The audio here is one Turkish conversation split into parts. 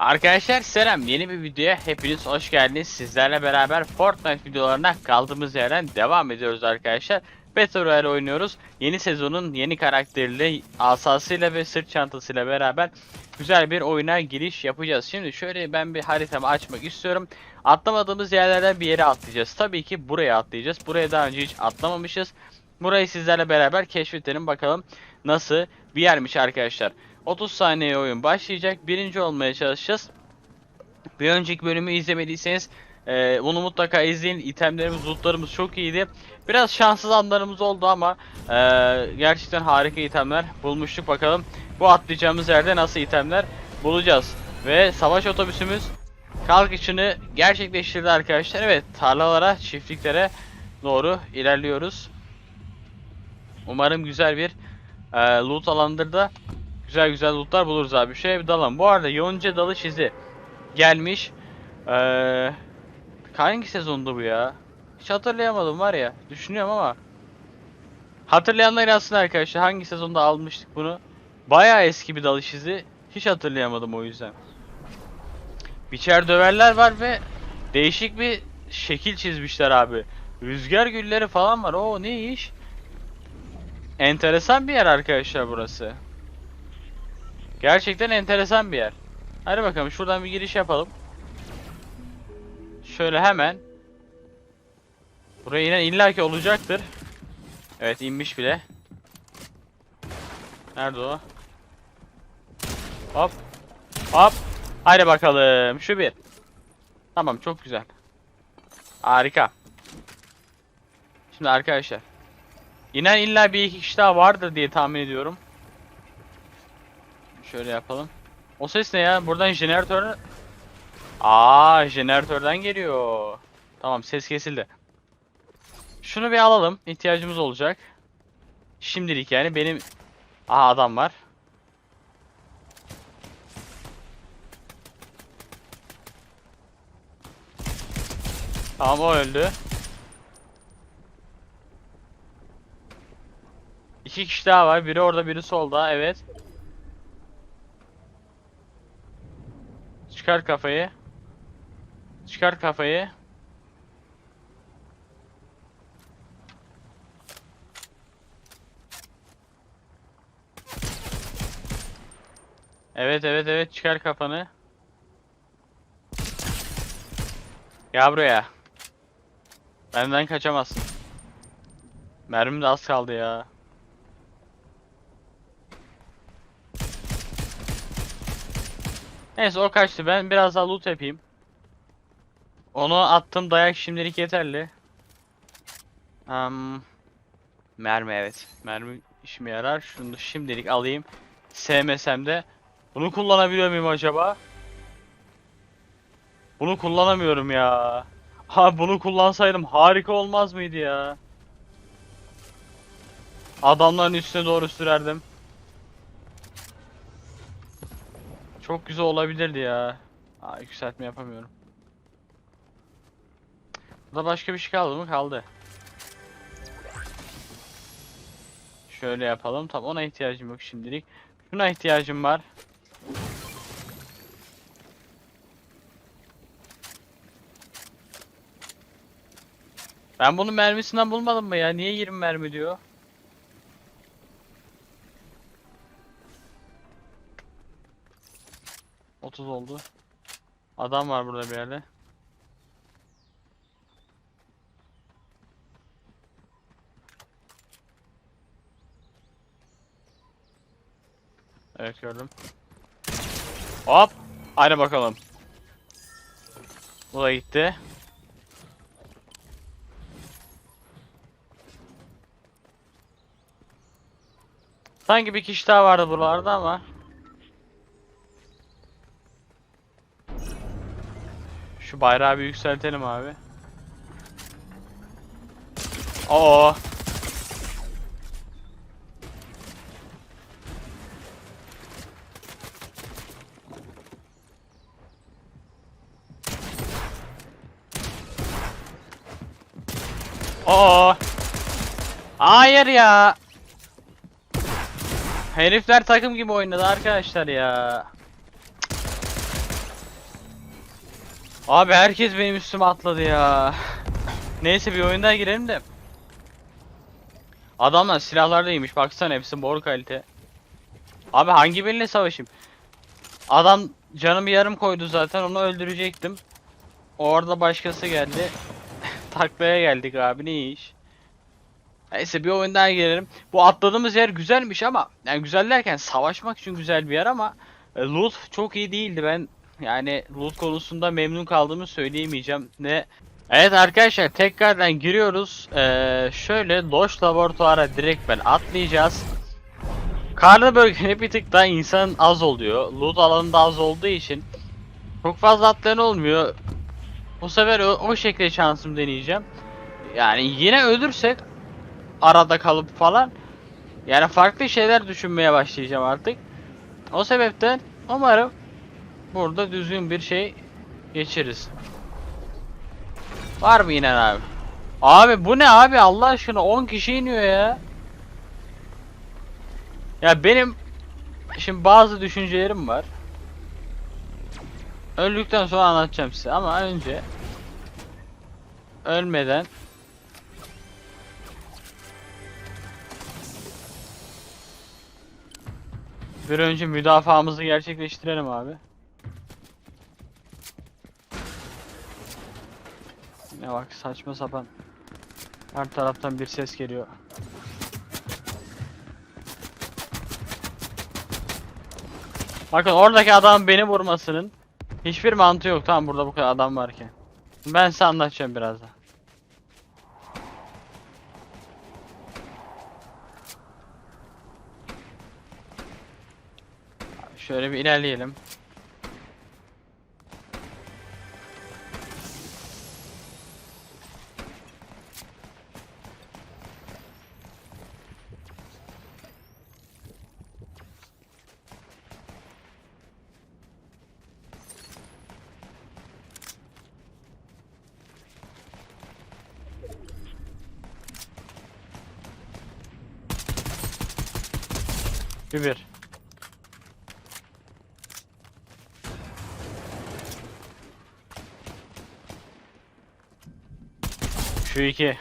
Arkadaşlar selam yeni bir videoya hepiniz hoş geldiniz. Sizlerle beraber Fortnite videolarına kaldığımız yerden devam ediyoruz arkadaşlar. Battle Royale oynuyoruz. Yeni sezonun yeni karakteriyle, asasıyla ve sırt çantasıyla beraber güzel bir oyuna giriş yapacağız. Şimdi şöyle ben bir haritamı açmak istiyorum. Atlamadığımız yerlerden bir yere atlayacağız. Tabii ki buraya atlayacağız. Buraya daha önce hiç atlamamışız. Burayı sizlerle beraber keşfedelim bakalım nasıl bir yermiş arkadaşlar. 30 saniye oyun başlayacak. Birinci olmaya çalışacağız. Bir önceki bölümü izlemediyseniz e, bunu mutlaka izleyin. İtemlerimiz, lootlarımız çok iyiydi. Biraz şanssız anlarımız oldu ama e, gerçekten harika itemler bulmuştuk. Bakalım bu atlayacağımız yerde nasıl itemler bulacağız. Ve savaş otobüsümüz kalkışını gerçekleştirdi arkadaşlar. Evet tarlalara, çiftliklere doğru ilerliyoruz. Umarım güzel bir e, loot alanıdır da güzel güzel lootlar buluruz abi. Şöyle bir dalalım. Bu arada Yonca dalış izi gelmiş. Ee, hangi sezonda bu ya? Hiç hatırlayamadım var ya. Düşünüyorum ama. Hatırlayanlar yazsın arkadaşlar. Hangi sezonda almıştık bunu? Bayağı eski bir dalış izi. Hiç hatırlayamadım o yüzden. Biçer döverler var ve değişik bir şekil çizmişler abi. Rüzgar gülleri falan var. Oo ne iş? Enteresan bir yer arkadaşlar burası. Gerçekten enteresan bir yer. Hadi bakalım şuradan bir giriş yapalım. Şöyle hemen. Buraya inen illaki olacaktır. Evet inmiş bile. Nerede o? Hop. Hop. Haydi bakalım. Şu bir. Tamam çok güzel. Harika. Şimdi arkadaşlar. İnen illa bir iki kişi daha vardır diye tahmin ediyorum. Şöyle yapalım. O ses ne ya? Buradan jeneratör... Aa, jeneratörden geliyor. Tamam, ses kesildi. Şunu bir alalım. İhtiyacımız olacak. Şimdilik yani benim... Aha adam var. Tamam o öldü. İki kişi daha var. Biri orada, biri solda. Evet. Çıkar kafayı. Çıkar kafayı. Evet evet evet çıkar kafanı. Gel buraya. Benden kaçamazsın. Mermim de az kaldı ya. Neyse o kaçtı. Ben biraz daha loot yapayım. Onu attım. Dayak şimdilik yeterli. Um, mermi evet. Mermi işime yarar. Şunu şimdilik alayım. Sevmesem de. Bunu kullanabiliyor muyum acaba? Bunu kullanamıyorum ya. Ha bunu kullansaydım harika olmaz mıydı ya? Adamların üstüne doğru sürerdim. Çok güzel olabilirdi ya. Aa, yükseltme yapamıyorum. Burada başka bir şey kaldı mı? Kaldı. Şöyle yapalım. Tam ona ihtiyacım yok şimdilik. Şuna ihtiyacım var. Ben bunun mermisinden bulmadım mı ya? Niye 20 mermi diyor? Otuz oldu. Adam var burada bir yerde. Evet gördüm. Hop. Hadi bakalım. Bu da gitti. Sanki bir kişi daha vardı buralarda ama. Bayrağı bir yükseltelim abi. Oo. Oo. Hayır ya. Herifler takım gibi oynadı arkadaşlar ya. Abi herkes benim üstüme atladı ya. Neyse bir oyun daha girelim de. Adamlar silahlar da iyiymiş. Baksana hepsi mor kalite. Abi hangi birine savaşayım? Adam canımı yarım koydu zaten onu öldürecektim. Orada başkası geldi. Taklaya geldik abi ne iş. Neyse bir oyun daha girelim. Bu atladığımız yer güzelmiş ama yani güzel derken savaşmak için güzel bir yer ama e, loot çok iyi değildi. Ben yani loot konusunda memnun kaldığımı söyleyemeyeceğim. Ne Evet arkadaşlar tekrardan giriyoruz. Ee, şöyle Loş laboratuvara direkt ben atlayacağız. Karlı bölgede bir tık daha insan az oluyor. Loot alanında az olduğu için çok fazla atlayan olmuyor. Bu sefer o, o şekilde şansımı deneyeceğim. Yani yine ölürsek arada kalıp falan yani farklı şeyler düşünmeye başlayacağım artık. O sebepten umarım burada düzgün bir şey geçiriz. Var mı inen abi? Abi bu ne abi Allah aşkına 10 kişi iniyor ya. Ya benim şimdi bazı düşüncelerim var. Öldükten sonra anlatacağım size ama önce ölmeden bir önce müdafaamızı gerçekleştirelim abi. Ne bak saçma sapan. Her taraftan bir ses geliyor. Bakın oradaki adam beni vurmasının hiçbir mantığı yok. Tamam burada bu kadar adam varken. Ben size anlatacağım birazdan. Şöyle bir ilerleyelim. Bir bir. Şu iki.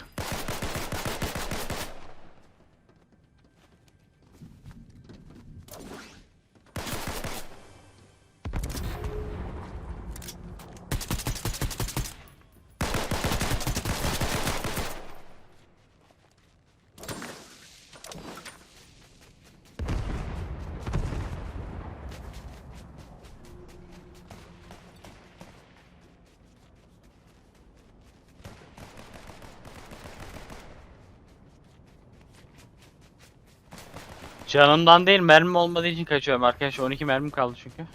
Canımdan değil mermim olmadığı için kaçıyorum arkadaşlar 12 mermim kaldı çünkü.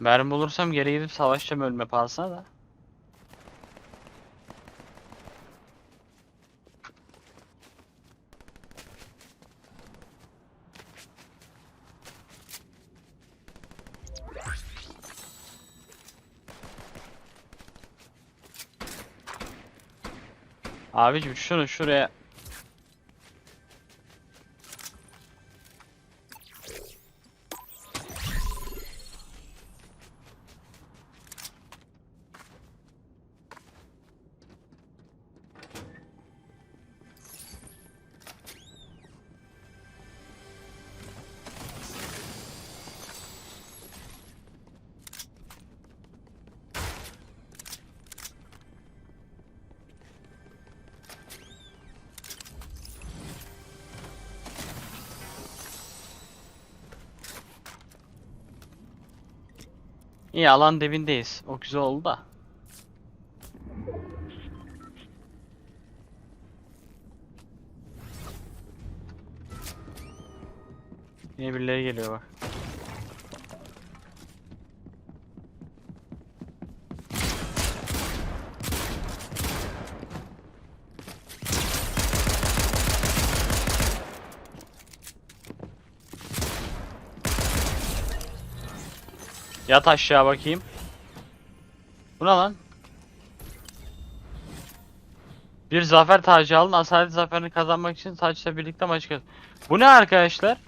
Mermi bulursam geri gidip savaşacağım ölme pahasına da. Abicim şunu şuraya İyi alan dibindeyiz. O güzel oldu da. Yine birileri geliyor bak. Yat aşağı bakayım. Bu ne lan? Bir zafer tacı alın. Asalet zaferini kazanmak için taçla birlikte maç kaz. Bu ne arkadaşlar?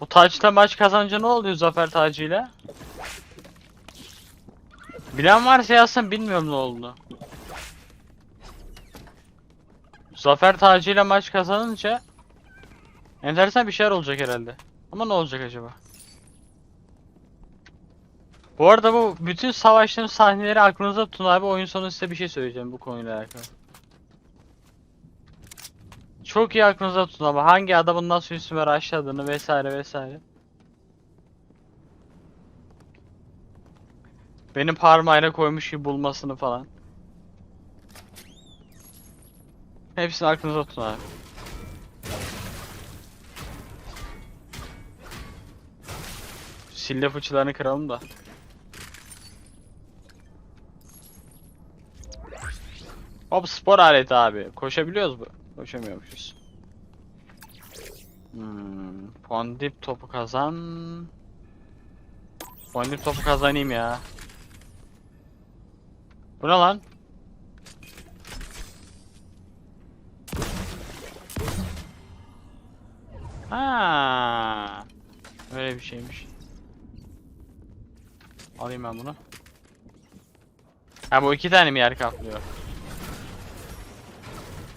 Bu taçla maç kazanınca ne oluyor zafer tacıyla? Bilen varsa yazsın bilmiyorum ne oldu. Zafer tacıyla maç kazanınca enteresan bir şeyler olacak herhalde. Ama ne olacak acaba? Bu arada bu bütün savaşların sahneleri aklınızda tutun abi. Oyun sonu size bir şey söyleyeceğim bu konuyla alakalı. Çok iyi aklınızda tutun ama hangi adamın nasıl üstüme rushladığını vesaire vesaire. Benim parmağıyla koymuş gibi bulmasını falan. Hepsini aklınızda tutun abi. Sille fıçılarını kıralım da. Hop spor aleti abi. Koşabiliyoruz mu? Koşamıyormuşuz. Hmm, fondip topu kazan. Fondip topu kazanayım ya. Bu ne lan? Ha, öyle bir şeymiş. Alayım ben bunu. Ha bu iki tane mi yer kaplıyor?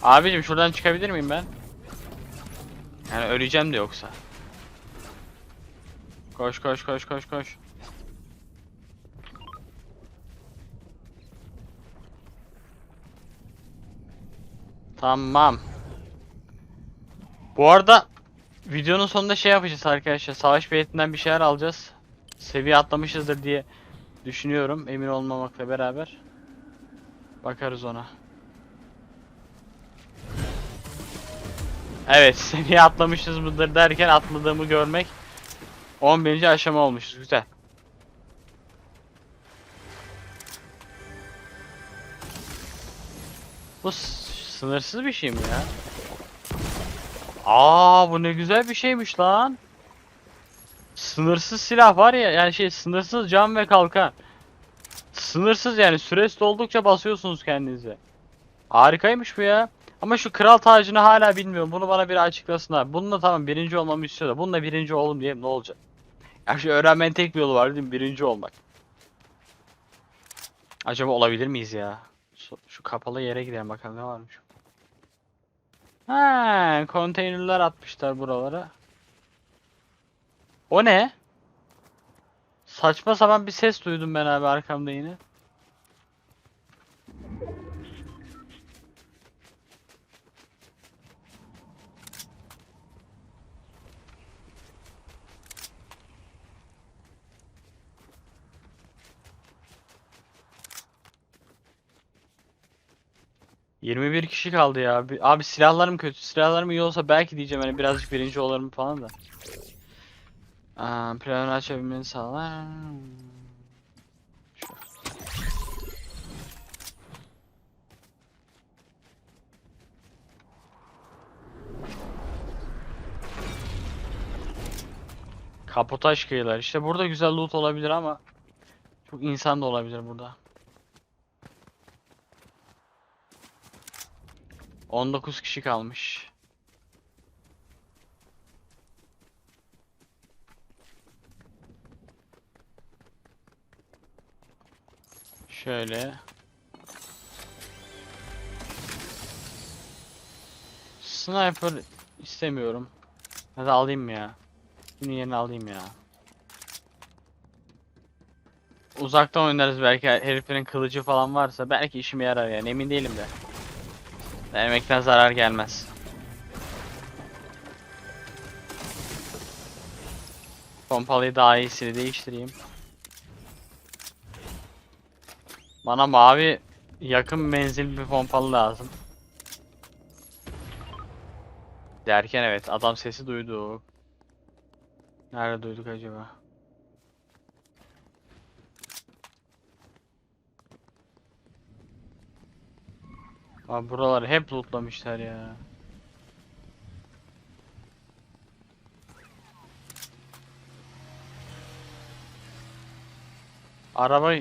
Abicim şuradan çıkabilir miyim ben? Yani öleceğim de yoksa. Koş koş koş koş koş. Tamam. Bu arada videonun sonunda şey yapacağız arkadaşlar. Savaş biletinden bir şeyler alacağız. Seviye atlamışızdır diye düşünüyorum. Emin olmamakla beraber. Bakarız ona. Evet seviye atlamışız mıdır derken atladığımı görmek 11. aşama olmuşuz. Güzel. Bu sınırsız bir şey mi ya? Aa bu ne güzel bir şeymiş lan. Sınırsız silah var ya yani şey sınırsız can ve kalkan. Sınırsız yani süresi oldukça basıyorsunuz kendinize. Harikaymış bu ya. Ama şu kral tacını hala bilmiyorum. Bunu bana bir açıklasın abi. Bununla tamam birinci olmamı istiyor da. Bununla birinci oldum diye ne olacak? Ya şu öğrenmenin tek bir yolu var değil mi? Birinci olmak. Acaba olabilir miyiz ya? Şu, şu kapalı yere gidelim bakalım ne varmış. Ha, konteynerler atmışlar buralara. O ne? Saçma sapan bir ses duydum ben abi arkamda yine. ...21 kişi kaldı ya. Abi, abi silahlarım kötü. Silahlarım iyi olsa belki diyeceğim hani birazcık birinci olurum falan da. Aa, planı açabilmeni sağlar. Şu. Kıyılar. İşte burada güzel loot olabilir ama çok insan da olabilir burada. 19 kişi kalmış. Şöyle. Sniper istemiyorum. Hadi alayım ya? Bunun yerine alayım ya. Uzaktan oynarız belki heriflerin kılıcı falan varsa belki işime yarar yani emin değilim de. Denemekten zarar gelmez. Pompalıyı daha iyisini değiştireyim. Bana mavi yakın menzil bir pompalı lazım. Derken evet adam sesi duyduk. Nerede duyduk acaba? Abi buraları hep lootlamışlar ya. Araba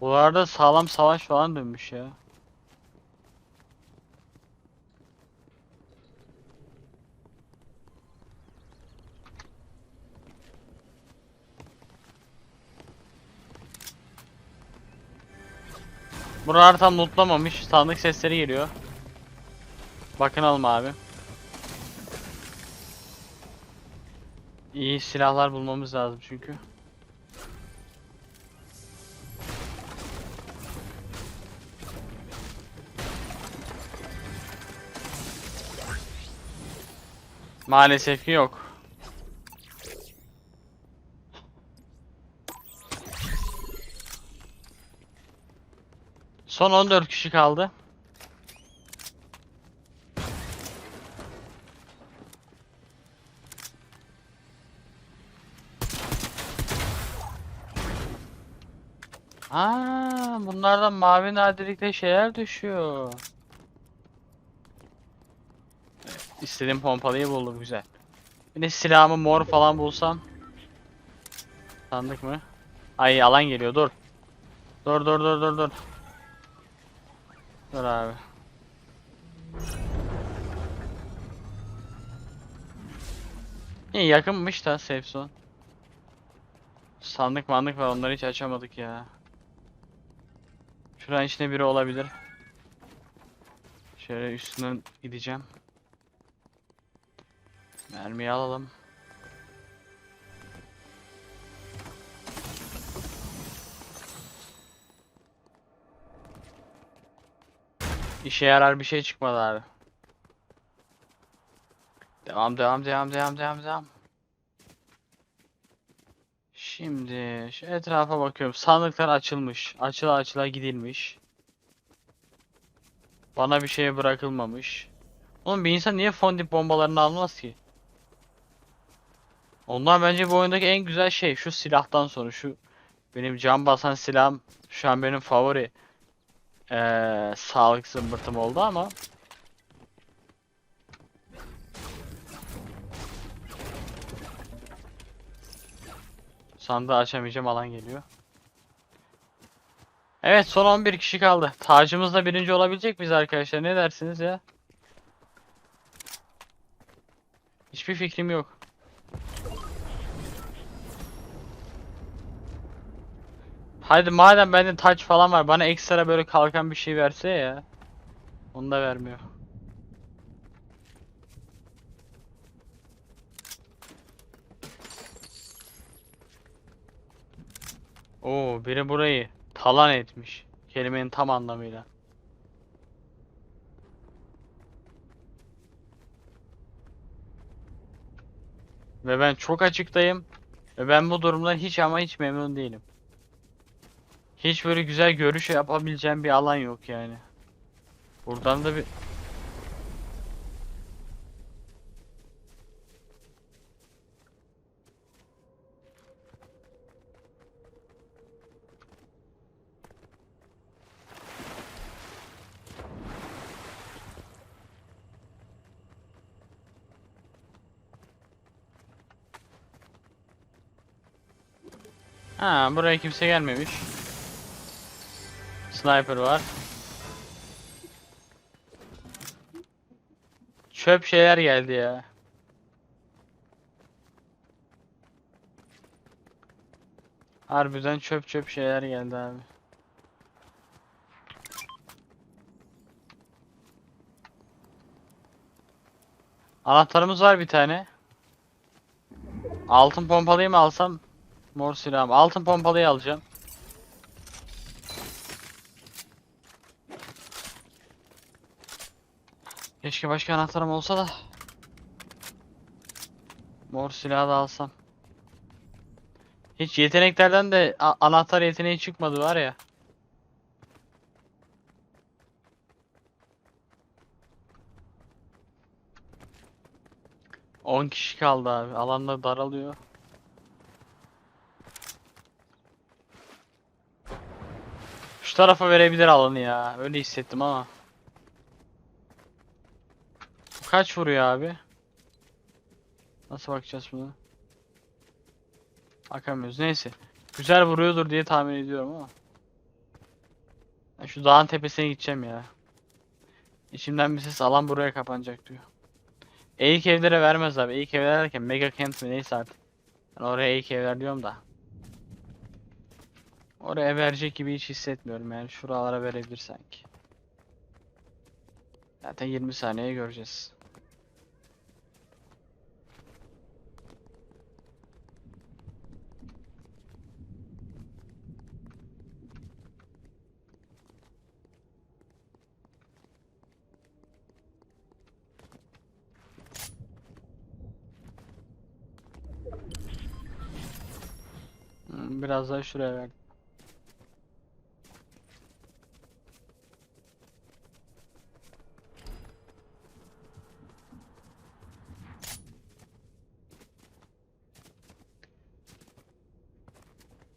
Bu arada sağlam savaş falan dönmüş ya. Buralar tam lootlamamış. Sandık sesleri geliyor. Bakınalım abi. İyi silahlar bulmamız lazım çünkü. Maalesef ki yok. Son 14 kişi kaldı. Aa, bunlardan mavi nadirlikte şeyler düşüyor. İstediğim pompalıyı buldum güzel. Bir de silahımı mor falan bulsam. Sandık mı? Ay alan geliyor dur. Dur dur dur dur dur. Dur abi. İyi yakınmış da safe zone. Sandık mandık var onları hiç açamadık ya. Şuranın içinde biri olabilir. Şöyle üstünden gideceğim. Mermiyi alalım. İşe yarar bir şey çıkmadı abi. Devam devam devam devam devam devam. Şimdi şu etrafa bakıyorum. Sandıklar açılmış. Açıla açıla gidilmiş. Bana bir şey bırakılmamış. Oğlum bir insan niye fondip bombalarını almaz ki? Onlar bence bu oyundaki en güzel şey. Şu silahtan sonra şu benim can basan silahım şu an benim favori eee sağlık zımbırtım oldu ama sandığı açamayacağım alan geliyor. Evet son 11 kişi kaldı. Tacımızla birinci olabilecek miyiz arkadaşlar? Ne dersiniz ya? Hiçbir fikrim yok. Hadi madem bende taç falan var bana ekstra böyle kalkan bir şey verse ya. Onu da vermiyor. Oo biri burayı talan etmiş. Kelimenin tam anlamıyla. Ve ben çok açıktayım. Ve ben bu durumdan hiç ama hiç memnun değilim. Hiç böyle güzel görüş yapabileceğim bir alan yok yani. Buradan da bir... Ha buraya kimse gelmemiş. Sniper var. Çöp şeyler geldi ya. Harbiden çöp çöp şeyler geldi abi. Anahtarımız var bir tane. Altın pompalıyı mı alsam? Mor silahım. Altın pompalıyı alacağım. Keşke başka anahtarım olsa da. Mor silahı da alsam. Hiç yeteneklerden de anahtar yeteneği çıkmadı var ya. On kişi kaldı abi. Alanda daralıyor. Şu tarafa verebilir alanı ya. Öyle hissettim ama. Kaç vuruyor abi? Nasıl bakacağız buna? Bakamıyoruz. Neyse. Güzel vuruyordur diye tahmin ediyorum ama. Ben şu dağın tepesine gideceğim ya. İçimden bir ses alan buraya kapanacak diyor. Eğik evlere vermez abi. Eğik evler derken mega camp mi neyse artık. Ben oraya eğik evler diyorum da. Oraya verecek gibi hiç hissetmiyorum yani. Şuralara verebilir sanki. Zaten 20 saniye göreceğiz. Biraz daha şuraya ver.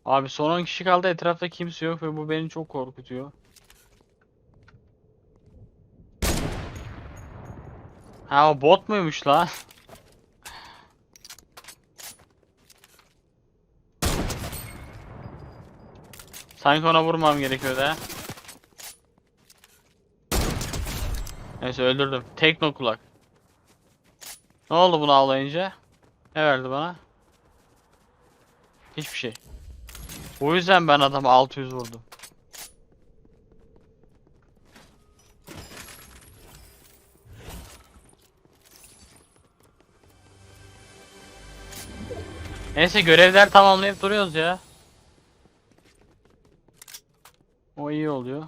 Abi son 10 kişi kaldı etrafta kimse yok ve bu beni çok korkutuyor. Ha o bot muymuş lan? Sanki ona vurmam gerekiyordu ha. Neyse öldürdüm. Tekno kulak. Ne oldu bunu avlayınca? Ne verdi bana? Hiçbir şey. O yüzden ben adamı 600 vurdum. Neyse görevler tamamlayıp duruyoruz ya. O iyi oluyor.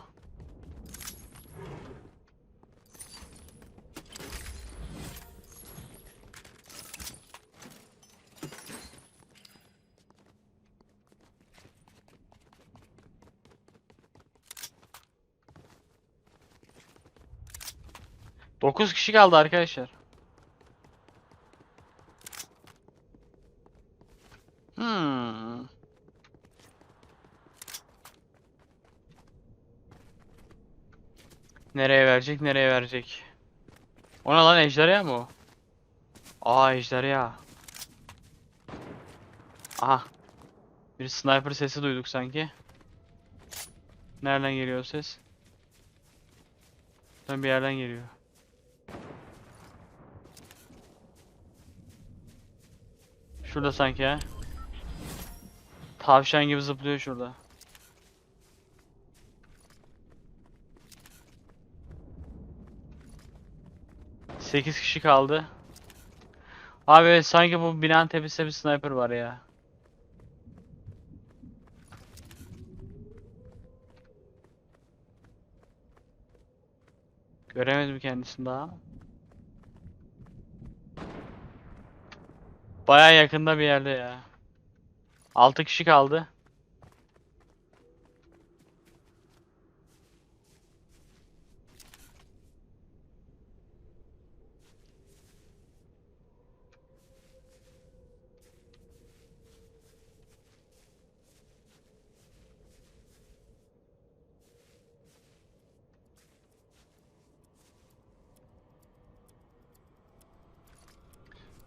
Dokuz kişi kaldı arkadaşlar. Nereye verecek, nereye verecek? O ne lan ejderha mı o? Aa ejderha. Aha. Bir sniper sesi duyduk sanki. Nereden geliyor ses? Buradan bir yerden geliyor. Şurada sanki ha. Tavşan gibi zıplıyor şurada. Sekiz kişi kaldı. Abi sanki bu binanın tepesinde bir sniper var ya. Göremedim kendisini daha. Baya yakında bir yerde ya. 6 kişi kaldı.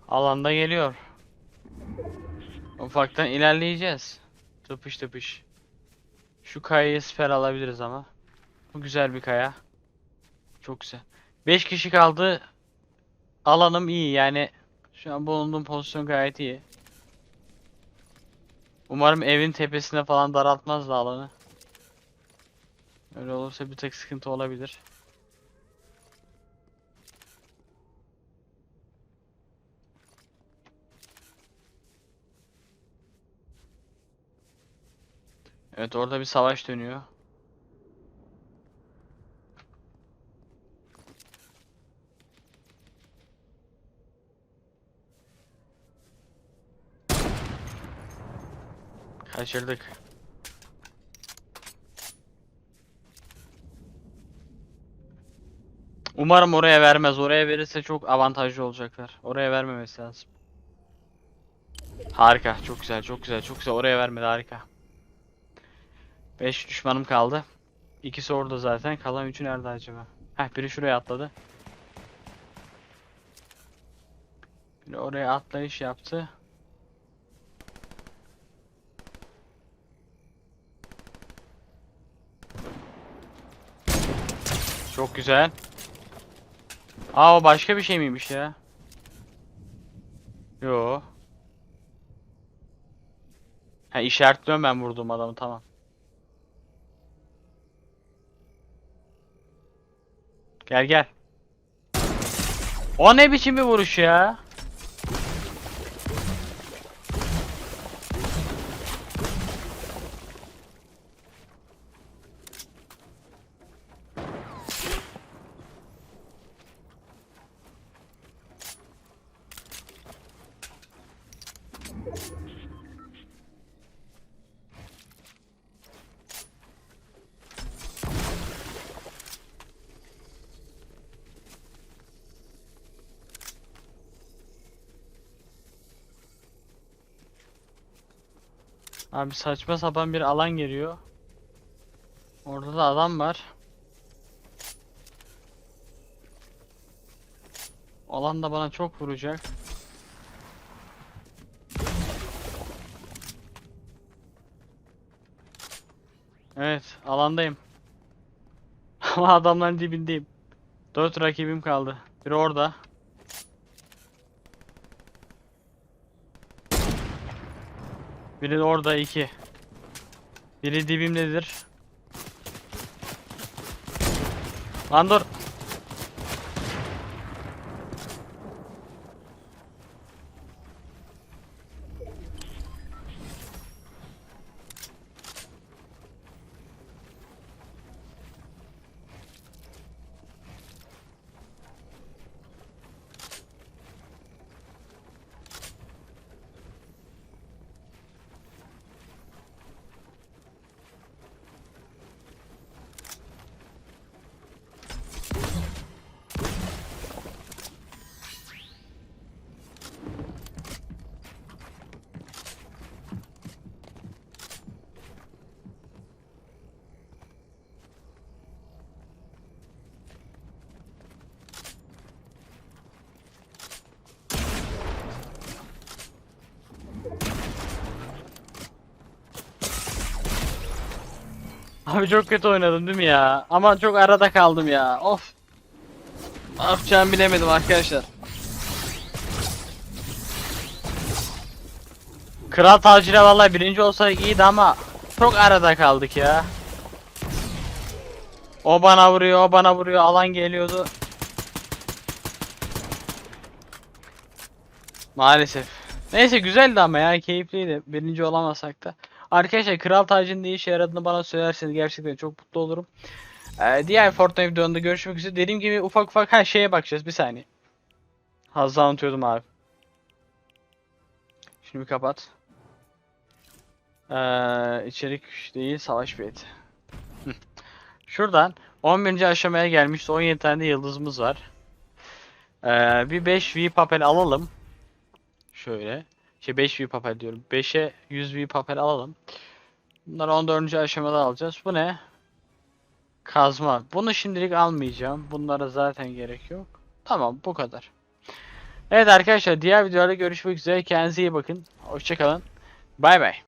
Alanda geliyor. Ufaktan ilerleyeceğiz. Tıpış tıpış. Şu kayayı siper alabiliriz ama. Bu güzel bir kaya. Çok güzel. 5 kişi kaldı. Alanım iyi yani. Şu an bulunduğum pozisyon gayet iyi. Umarım evin tepesine falan daraltmaz da alanı. Öyle olursa bir tek sıkıntı olabilir. Evet orada bir savaş dönüyor. Kaçırdık. Umarım oraya vermez. Oraya verirse çok avantajlı olacaklar. Oraya vermemesi lazım. Harika. Çok güzel. Çok güzel. Çok güzel. Oraya vermedi. Harika. 5 düşmanım kaldı. İkisi orada zaten. Kalan üçü nerede acaba? Heh biri şuraya atladı. Biri oraya atlayış yaptı. Çok güzel. Aa başka bir şey miymiş ya? Yo. Ha işaretliyorum ben vurduğum adamı tamam. Gel gel. O ne biçim bir vuruş ya? Abi saçma sapan bir alan geliyor. Orada da adam var. Alan da bana çok vuracak. Evet, alandayım. Ama adamların dibindeyim. 4 rakibim kaldı. Biri orada. Biri orada iki. Biri dibimdedir. Lan dur. Abi çok kötü oynadım değil mi ya? Ama çok arada kaldım ya. Of. Ne yapacağımı bilemedim arkadaşlar. Kral tacıyla vallahi birinci olsaydık iyiydi ama çok arada kaldık ya. O bana vuruyor, o bana vuruyor, alan geliyordu. Maalesef. Neyse güzeldi ama ya keyifliydi. Birinci olamasak da. Arkadaşlar kral tacının ne işe yaradığını bana söylerseniz gerçekten çok mutlu olurum. Ee, diğer Fortnite videolarında görüşmek üzere. Dediğim gibi ufak ufak her şeye bakacağız. Bir saniye. Hazla unutuyordum abi. Şimdi bir kapat. Ee, içerik değil savaş bileti. Şuradan 11. aşamaya gelmiş 17 tane de yıldızımız var. Ee, bir 5 V papel alalım. Şöyle. Şey 5 V papel diyorum. 5'e 100 V papel alalım. Bunları 14. aşamada alacağız. Bu ne? Kazma. Bunu şimdilik almayacağım. Bunlara zaten gerek yok. Tamam bu kadar. Evet arkadaşlar diğer videolarda görüşmek üzere. Kendinize iyi bakın. Hoşçakalın. Bay bay.